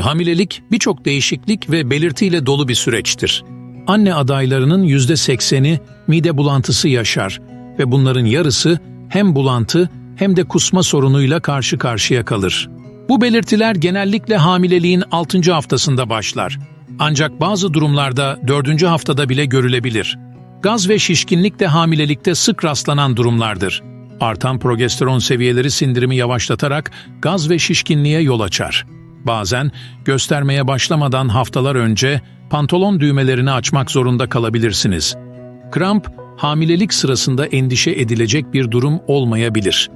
Hamilelik birçok değişiklik ve belirtiyle dolu bir süreçtir. Anne adaylarının %80'i mide bulantısı yaşar ve bunların yarısı hem bulantı hem de kusma sorunuyla karşı karşıya kalır. Bu belirtiler genellikle hamileliğin 6. haftasında başlar. Ancak bazı durumlarda 4. haftada bile görülebilir. Gaz ve şişkinlik de hamilelikte sık rastlanan durumlardır. Artan progesteron seviyeleri sindirimi yavaşlatarak gaz ve şişkinliğe yol açar. Bazen göstermeye başlamadan haftalar önce pantolon düğmelerini açmak zorunda kalabilirsiniz. Kramp, hamilelik sırasında endişe edilecek bir durum olmayabilir.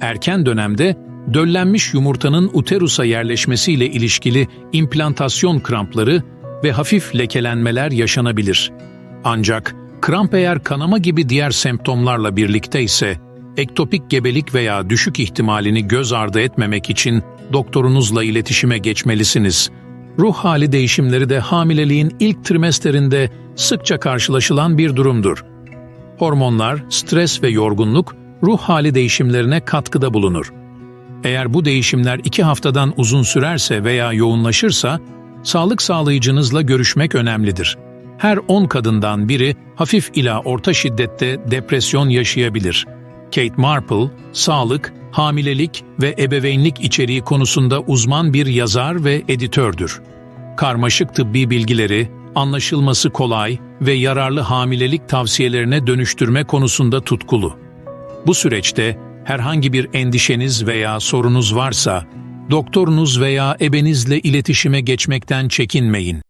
Erken dönemde döllenmiş yumurtanın uterusa yerleşmesiyle ilişkili implantasyon krampları ve hafif lekelenmeler yaşanabilir. Ancak kramp eğer kanama gibi diğer semptomlarla birlikte ise ektopik gebelik veya düşük ihtimalini göz ardı etmemek için doktorunuzla iletişime geçmelisiniz. Ruh hali değişimleri de hamileliğin ilk trimesterinde sıkça karşılaşılan bir durumdur. Hormonlar, stres ve yorgunluk ruh hali değişimlerine katkıda bulunur. Eğer bu değişimler iki haftadan uzun sürerse veya yoğunlaşırsa, sağlık sağlayıcınızla görüşmek önemlidir. Her 10 kadından biri hafif ila orta şiddette depresyon yaşayabilir. Kate Marple, sağlık, hamilelik ve ebeveynlik içeriği konusunda uzman bir yazar ve editördür. Karmaşık tıbbi bilgileri, anlaşılması kolay ve yararlı hamilelik tavsiyelerine dönüştürme konusunda tutkulu. Bu süreçte herhangi bir endişeniz veya sorunuz varsa, doktorunuz veya ebenizle iletişime geçmekten çekinmeyin.